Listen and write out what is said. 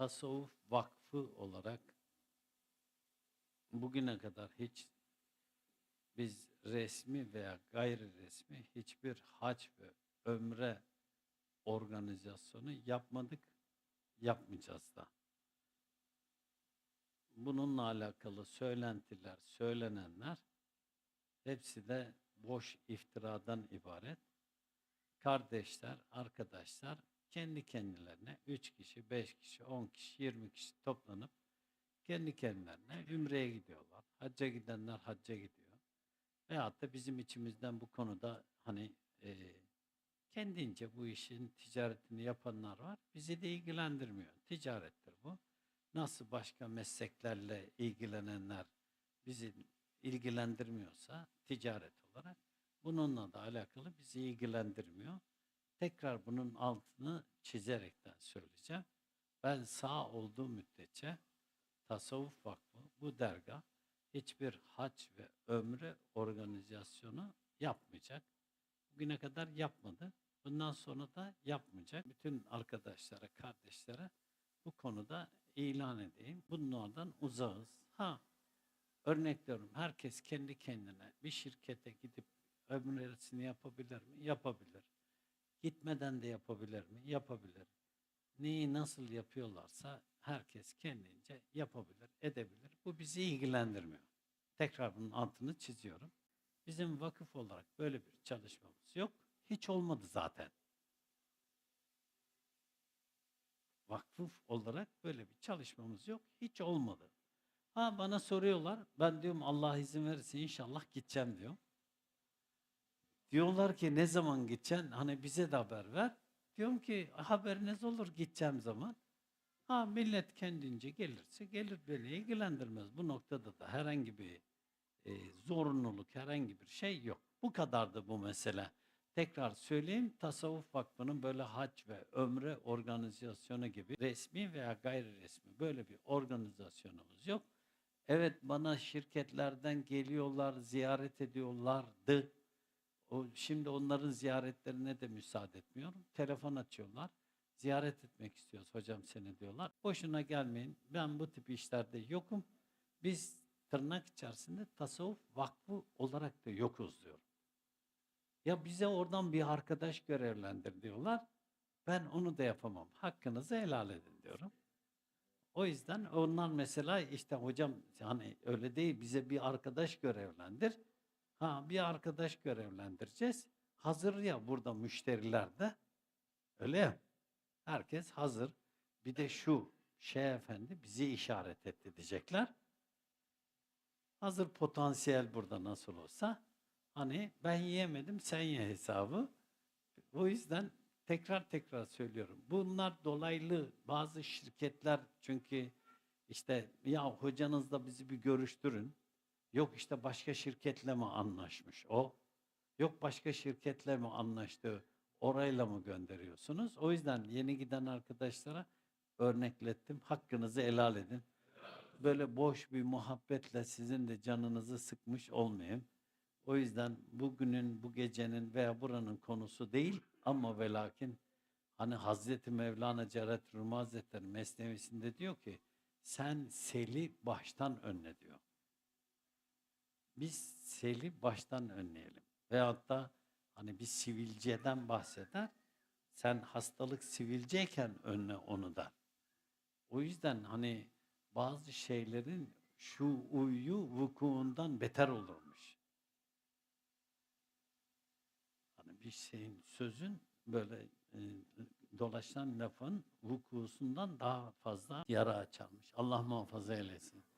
Tasavvuf Vakfı olarak bugüne kadar hiç biz resmi veya gayri resmi hiçbir hac ve ömre organizasyonu yapmadık, yapmayacağız da. Bununla alakalı söylentiler, söylenenler hepsi de boş iftiradan ibaret. Kardeşler, arkadaşlar kendi kendilerine 3 kişi, 5 kişi, 10 kişi, 20 kişi toplanıp kendi kendilerine ümreye gidiyorlar. Hacca gidenler hacca gidiyor. Veyahut da bizim içimizden bu konuda hani e, kendince bu işin ticaretini yapanlar var. Bizi de ilgilendirmiyor. Ticarettir bu. Nasıl başka mesleklerle ilgilenenler bizi ilgilendirmiyorsa ticaret olarak bununla da alakalı bizi ilgilendirmiyor. Tekrar bunun altını çizerekten söyleyeceğim. Ben sağ olduğum müddetçe Tasavvuf Vakfı bu dergah hiçbir hac ve ömre organizasyonu yapmayacak. Bugüne kadar yapmadı. Bundan sonra da yapmayacak. Bütün arkadaşlara, kardeşlere bu konuda ilan edeyim. Bunlardan uzağız. Ha, örnek veriyorum. Herkes kendi kendine bir şirkete gidip ömresini yapabilir mi? Yapabilir. Gitmeden de yapabilir mi? Yapabilir. Neyi nasıl yapıyorlarsa herkes kendince yapabilir, edebilir. Bu bizi ilgilendirmiyor. Tekrar bunun altını çiziyorum. Bizim vakıf olarak böyle bir çalışmamız yok. Hiç olmadı zaten. Vakıf olarak böyle bir çalışmamız yok. Hiç olmadı. Ha bana soruyorlar. Ben diyorum Allah izin verirse inşallah gideceğim diyor. Diyorlar ki ne zaman gideceksin? Hani bize de haber ver. Diyorum ki haberiniz olur gideceğim zaman. Ha millet kendince gelirse gelir beni ilgilendirmez. Bu noktada da herhangi bir e, zorunluluk, herhangi bir şey yok. Bu kadardı bu mesele. Tekrar söyleyeyim, Tasavvuf Vakfı'nın böyle hac ve ömre organizasyonu gibi resmi veya gayri resmi böyle bir organizasyonumuz yok. Evet bana şirketlerden geliyorlar, ziyaret ediyorlardı. O, şimdi onların ziyaretlerine de müsaade etmiyorum. Telefon açıyorlar. Ziyaret etmek istiyoruz hocam seni diyorlar. Boşuna gelmeyin. Ben bu tip işlerde yokum. Biz tırnak içerisinde tasavvuf vakfı olarak da yokuz diyorum. Ya bize oradan bir arkadaş görevlendir diyorlar. Ben onu da yapamam. Hakkınızı helal edin diyorum. O yüzden onlar mesela işte hocam hani öyle değil bize bir arkadaş görevlendir. Ha bir arkadaş görevlendireceğiz. Hazır ya burada müşteriler de. Öyle ya. Herkes hazır. Bir de şu şey efendi bizi işaret etti diyecekler. Hazır potansiyel burada nasıl olsa hani ben yiyemedim sen ye hesabı. O yüzden tekrar tekrar söylüyorum. Bunlar dolaylı bazı şirketler çünkü işte ya hocanızla bizi bir görüştürün. Yok işte başka şirketle mi anlaşmış o? Yok başka şirketle mi anlaştı? Orayla mı gönderiyorsunuz? O yüzden yeni giden arkadaşlara örneklettim. Hakkınızı helal edin. Böyle boş bir muhabbetle sizin de canınızı sıkmış olmayayım. O yüzden bugünün, bu gecenin veya buranın konusu değil ama ve lakin hani Hazreti Mevlana Celaleddin Rumi Hazretleri mesnevisinde diyor ki sen seli baştan önle diyor. Biz seli baştan önleyelim. Veyahut da hani bir sivilceden bahseder. Sen hastalık sivilceyken önle onu da. O yüzden hani bazı şeylerin şu uyu vukuundan beter olurmuş. Hani bir şeyin sözün böyle e, dolaşan lafın vukusundan daha fazla yara açarmış. Allah muhafaza eylesin.